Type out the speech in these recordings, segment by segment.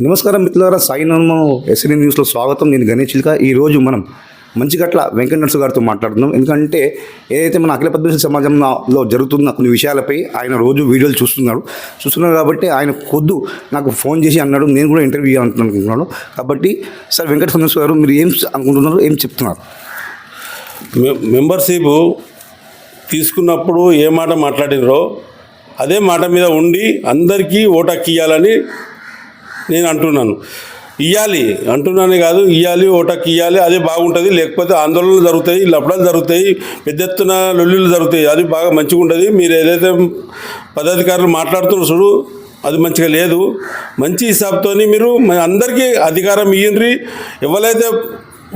నమస్కారం మిత్రులారా సాయి నర్మ ఎస్ఎన్ న్యూస్లో స్వాగతం. నేను గణేష్ చిల్క. ఈరోజు మనం మంచిగట్ల వెంకట నర్సు గారితో మాట్లాడుతున్నాం. ఎందుకంటే ఏదైతే మన అఖిల పద్మశ్రీ సమాజంలో జరుగుతున్న కొన్ని విషయాలపై ఆయన రోజు వీడియోలు చూస్తున్నాడు. చూస్తున్నాడు కాబట్టి ఆయన కొద్దు నాకు ఫోన్ చేసి అన్నాడు. నేను కూడా ఇంటర్వ్యూ అనుకుంటున్నాను. కాబట్టి సార్ వెంకట నర్సు గారు మీరు ఏం అనుకుంటున్నారు? ఏం చెప్తున్నారు? మె- మెంబర్షిప్ తీసుకున్నప్పుడు ఏ మాట మాట్లాడినరో అదే మాట మీద ఉండి అందరికీ ఓటక్కి ఇవ్వాలని నేను అంటున్నాను. ఇవ్వాలి అంటున్నానే కాదు ఇవ్వాలి ఓటకి ఇవ్వాలి అదే బాగుంటుంది. లేకపోతే ఆందోళనలు జరుగుతాయి లపడాలు జరుగుతాయి పెద్ద ఎత్తున లొల్లులు జరుగుతాయి. అది బాగా మంచిగా ఉంటుంది మీరు ఏదైతే పదాధికారులు మాట్లాడుతున్నారు చూడు అది మంచిగా లేదు. మంచి హిసాబ్తో మీరు అందరికీ అధికారం ఇయ్యండి. ఎవరైతే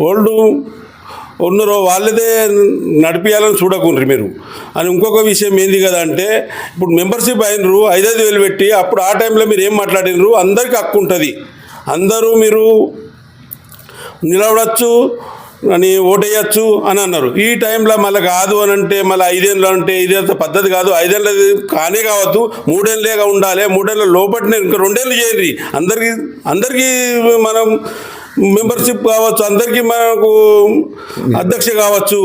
ఓల్డ్ ఉన్నారో వాళ్ళదే నడిపించాలని చూడకుండ్రి మీరు. అని ఇంకొక విషయం ఏంది కదా అంటే ఇప్పుడు మెంబర్షిప్ అయినరు ఐదైదు వేలు పెట్టి అప్పుడు ఆ టైంలో మీరు ఏం మాట్లాడినరు? అందరికీ హక్కు ఉంటుంది. అందరూ మీరు నిలబడచ్చు అని ఓటేయచ్చు అని అన్నారు. ఈ టైంలో మళ్ళీ కాదు అని అంటే మళ్ళీ ఐదేళ్ళు అంటే ఇదంత పద్ధతి కాదు. ఐదేళ్ళు కానే కావద్దు. మూడేళ్ళేగా ఉండాలి. మూడేళ్ళ లోపటినే ఇంకా రెండేళ్ళు చేయండి. అందరికీ అందరికీ మనం మెంబర్షిప్ కావచ్చు అందరికీ మనకు అధ్యక్ష కావచ్చు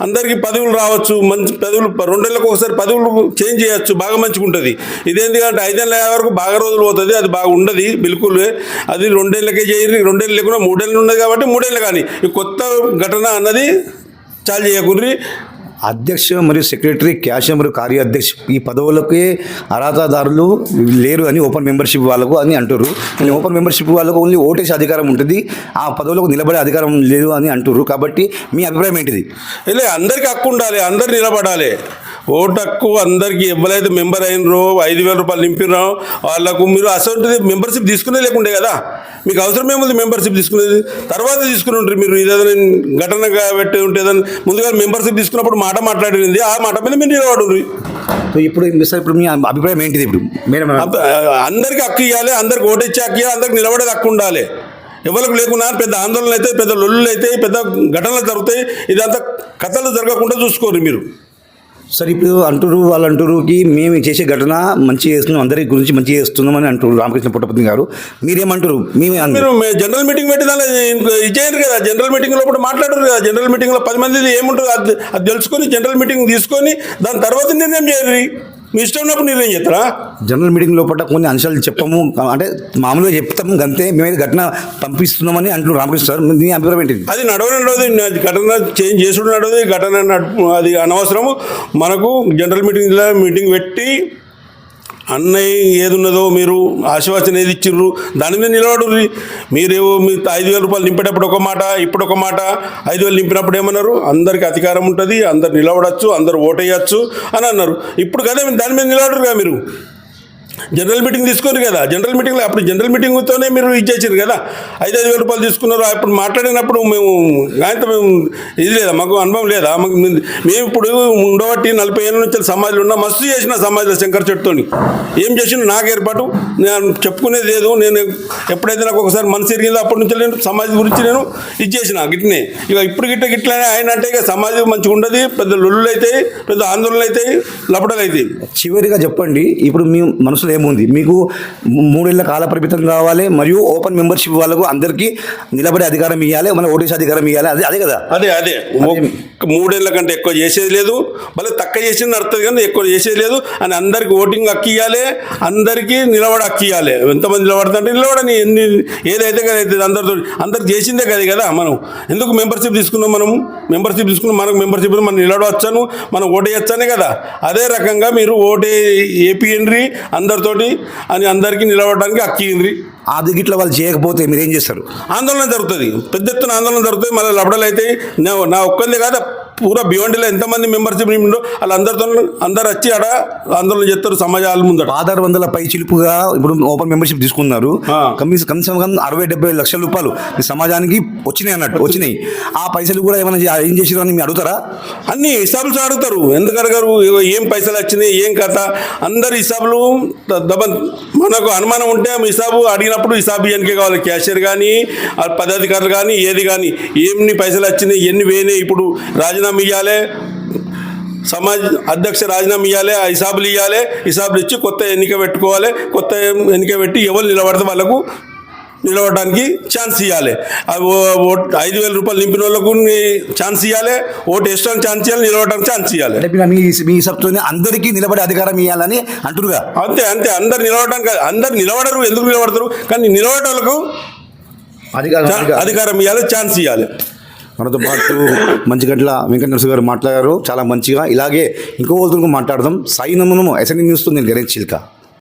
అందరికీ పదవులు రావచ్చు మంచి పదవులు రెండేళ్ళకి ఒకసారి పదవులు చేంజ్ చేయొచ్చు బాగా మంచిగా ఉంటుంది ఇదేంటి అంటే ఐదేళ్ళ వరకు బాగా రోజులు పోతుంది అది బాగా ఉండదు బిల్కుల్. అది రెండేళ్ళకే చేయరు రెండేళ్ళు లేకుండా మూడేళ్ళు ఉన్నది కాబట్టి మూడేళ్ళు కానీ ఈ కొత్త ఘటన అన్నది చాలు చేయకుండ్రి అధ్యక్ష మరియు సెక్రటరీ క్యాష్ మరియు కార్యాధ్యక్ష ఈ పదవులకే అర్హతదారులు లేరు అని ఓపెన్ మెంబర్షిప్ వాళ్ళకు అని అంటారు కానీ ఓపెన్ మెంబర్షిప్ వాళ్ళకు ఓన్లీ ఓటేసే అధికారం ఉంటుంది. ఆ పదవులకు నిలబడే అధికారం లేదు అని అంటారు కాబట్టి మీ అభిప్రాయం ఏంటిది? లే అందరికీ హక్కు ఉండాలి అందరు నిలబడాలి. ఓటు హక్కు అందరికీ ఎవరైతే మెంబర్ అయినరో ఐదు వేల రూపాయలు నింపినో వాళ్ళకు మీరు అసలు మెంబర్షిప్ తీసుకునే లేకుండే కదా. మీకు అవసరం ఏముంది మెంబర్షిప్ తీసుకునేది? తర్వాత తీసుకుని ఉంటారు మీరు ఇదేదైనా ఘటనగా పెట్టి ఉంటే ఏదైనా ముందుగా మెంబర్షిప్ తీసుకున్నప్పుడు మాట మాట్లాడింది ఆ మాట మీద మీరు నిలబడుర్రి సో ఇప్పుడు సార్ ఇప్పుడు మీ అభిప్రాయం ఏంటిది ఇప్పుడు? అందరికీ హక్కు ఇవ్వాలి అందరికి ఓటు ఇచ్చే హక్కు ఇవ్వాలి అందరికి నిలబడేది హక్కు ఉండాలి. ఎవరికి లేకున్నా పెద్ద ఆందోళనలు అయితే పెద్ద లొల్లులు అయితే పెద్ద ఘటనలు జరుగుతాయి. ఇదంతా కథలు జరగకుండా చూసుకోరు మీరు. సరే ఇప్పుడు అంటారు వాళ్ళు అంటారుకి మేము చేసే ఘటన మంచి చేస్తున్నాం అందరి గురించి మంచి చేస్తున్నాం అని అంటారు రామకృష్ణ పుట్టపతి గారు. మీరేమంటారు మేము మీరు జనరల్ మీటింగ్ పెట్టి దానిలో ఇచ్చేయండి కదా. జనరల్ మీటింగ్ లోపల మాట్లాడరు కదా. జనరల్ మీటింగ్లో పది మంది ఏముంటుంది అది అది తెలుసుకొని జనరల్ మీటింగ్ తీసుకొని దాని తర్వాత నిర్ణయం చేయండి. మీ ఇష్టం ఉన్నప్పుడు నిర్ణయం చేస్తారా? జనరల్ మీటింగ్ లోపల కొన్ని అంశాలు చెప్పము. అంటే మామూలుగా చెప్తాము అంతే మేమైతే ఘటన పంపిస్తున్నామని అంటున్నారు రామకృష్ణ సార్. మీ అభిప్రాయం ఏంటిది అది నడవని నడవదు ఘటన చేంజ్ చేసుడు నడవదు. ఘటన అది అనవసరము. మనకు జనరల్ మీటింగ్లో మీటింగ్ పెట్టి అన్నయ్య ఏదున్నదో మీరు ఆశీర్వచనం ఏది ఇచ్చిర్రు? దాని మీద నిలబడు మీరేవో మీ ఐదు వేల రూపాయలు నింపేటప్పుడు ఒక మాట ఇప్పుడు ఒక మాట ఐదు వేలు నింపినప్పుడు ఏమన్నారు? అందరికి అధికారం ఉంటుంది అందరు నిలబడచ్చు అందరు ఓటేయచ్చు అని అన్నారు. ఇప్పుడు కదా దాని మీద నిలబడరుగా మీరు? జనరల్ మీటింగ్ తీసుకోరు కదా. జనరల్ మీటింగ్లో అప్పుడు జనరల్ మీటింగ్తోనే మీరు ఇచ్చేసారు కదా. ఐదు ఐదు వేల రూపాయలు తీసుకున్నారు. అప్పుడు మాట్లాడినప్పుడు మేము ఆయనతో మేము ఇది లేదా మాకు అనుభవం లేదా? మాకు మేము ఇప్పుడు ఉండబట్టి నలభై ఏళ్ళ నుంచి సమాజంలో ఉన్నా మస్తు చేసిన సమాజంలో శంకర్ చెట్టుతోని ఏం చేసిన నాకు ఏర్పాటు. నేను చెప్పుకునేది లేదు. నేను ఎప్పుడైతే నాకు ఒకసారి మనసు ఎరిగిందో అప్పటి నుంచి నేను సమాజం గురించి నేను ఇది చేసిన గిట్నే. ఇక ఇప్పుడు గిట్ట గిట్లనే ఆయన అంటే ఇక సమాజం మంచిగా ఉండదు. పెద్ద లొల్లులు అవుతాయి పెద్ద ఆందోళనలు అవుతాయి లపడలు అవుతాయి చివరిగా చెప్పండి. ఇప్పుడు మీ మనసులో ఏముంది? మీకు మూడేళ్ళ కాల పరిమితం కావాలి మరియు ఓపెన్ మెంబర్షిప్ వాళ్ళకు అందరికీ నిలబడే అధికారం ఇవ్వాలి మన ఓటేసే అధికారం ఇవ్వాలి అదే అదే కదా? అదే అదే. మూడేళ్ళ కంటే ఎక్కువ చేసేది లేదు మళ్ళీ తక్కువ చేసింది నడుతుంది కానీ ఎక్కువ చేసేది లేదు అని అందరికి ఓటింగ్ హక్కు ఇవ్వాలి అందరికీ నిలబడ హక్కు ఇవ్వాలి ఎంతమంది నిలబడుతుంటే నిలబడని ఎన్ని ఏదైతే కదా అందరితో అందరికి చేసిందే కదా కదా మనం. ఎందుకు మెంబర్షిప్ తీసుకున్నాం మనం? మెంబర్షిప్ తీసుకున్నాం మనకు మెంబర్షిప్ మనం నిలబడవచ్చాను మనం ఓటేయచ్చానే కదా. అదే రకంగా మీరు ఓటే ఏపీఎన్రి అందరితోటి అని అందరికీ నిలబడడానికి ఇయ్యండ్రి అది గిట్ల వాళ్ళు చేయకపోతే మీరు ఏం చేస్తారు? ఆందోళన జరుగుతుంది. పెద్ద ఎత్తున ఆందోళన జరుగుతుంది. మళ్ళీ లబడలు అయితే నా ఒక్కందే కాదు పూరా బియాండ్లో ఎంతమంది మెంబర్షిప్ ఉందో వాళ్ళందరితో అందరు వచ్చి ఆడ ఆందోళన చేస్తారు సమాజాల ముందట. ఆధార్ వందల పై చిలుపుగా ఇప్పుడు ఓపెన్ మెంబర్షిప్ తీసుకున్నారు. కనీసం కనీసం అరవై డెబ్బై లక్షల రూపాయలు సమాజానికి వచ్చినాయి అన్నట్టు వచ్చినాయి. ఆ పైసలు కూడా ఏమైనా ఏం చేసిరు అని మీరు అడుగుతారా? అన్ని హిసాబులు అడుగుతారు. ఎందుకు అడగారు? ఏం పైసలు వచ్చినాయి? ఏం కథ? అందరు హిసాబులు దబన్ మనకు అనుమానం ఉంటే హిసాబు అడిగినప్పుడు హిసాబు ఇయనికే కావాలి. క్యాషియర్ కానీ పదాధికారులు కానీ ఏది కానీ ఎన్ని పైసలు వచ్చినాయి ఎన్ని వేయినాయి ఇప్పుడు రాజీనామా ఇవ్వాలి సమాజ్ అధ్యక్ష రాజీనామా ఇవ్వాలి ఆ హిసాబులు ఇవ్వాలి హిసాబులు ఇచ్చి కొత్త ఎన్నిక పెట్టుకోవాలి కొత్త ఎన్నిక పెట్టి ఎవరు నిలబడితే వాళ్ళకు నిలవడానికి ఛాన్స్ ఇవ్వాలి ఐదు వేల రూపాయలు నింపిన వాళ్ళకు ఛాన్స్ ఇవ్వాలి ఓటు వేసుకోవడానికి ఛాన్స్ ఇవ్వాలి నిలవడానికి ఛాన్స్ ఇవ్వాలి మీ- మీ సబ్తోనే అందరికీ నిలబడే అధికారం ఇవ్వాలని అంటురుగా? అంతే అంతే అందరు నిలవడానికి అందరు నిలబడరు ఎందుకు నిలబడతారు? కానీ నిలబడేటోళ్ళకు చా- అధికారం. అధికారం ఇవ్వాలి ఛాన్స్ ఇవ్వాలి మనతో పాటు మంచిగంట్ల వెంకట నరసింహ గారు మాట్లాడారు. చాలా మంచిగా. ఇలాగే ఇంకో వాళ్ళతో మాట్లాడదాం. సాయి నమ్మనము ఎస్ఎన్ న్యూస్తో నేను గణేష్ చిల్కా.